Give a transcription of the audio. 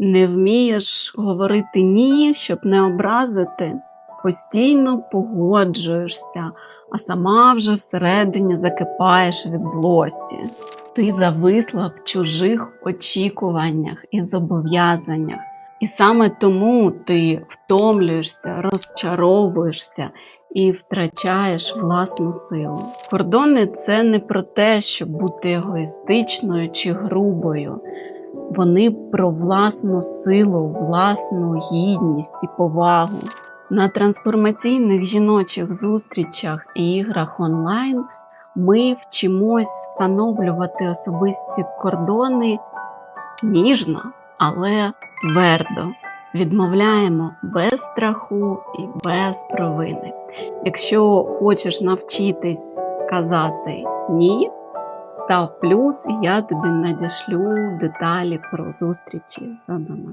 Не вмієш говорити ні, щоб не образити, постійно погоджуєшся, а сама вже всередині закипаєш від злості. Ти зависла в чужих очікуваннях і зобов'язаннях. І саме тому ти втомлюєшся, розчаровуєшся і втрачаєш власну силу. Кордони це не про те, щоб бути егоїстичною чи грубою. Вони про власну силу, власну гідність і повагу. На трансформаційних жіночих зустрічах і іграх онлайн ми вчимось встановлювати особисті кордони ніжно, але твердо. Відмовляємо без страху і без провини. Якщо хочеш навчитись казати ні, став плюс, і я тобі надішлю деталі про зустрічі. Та-да-да.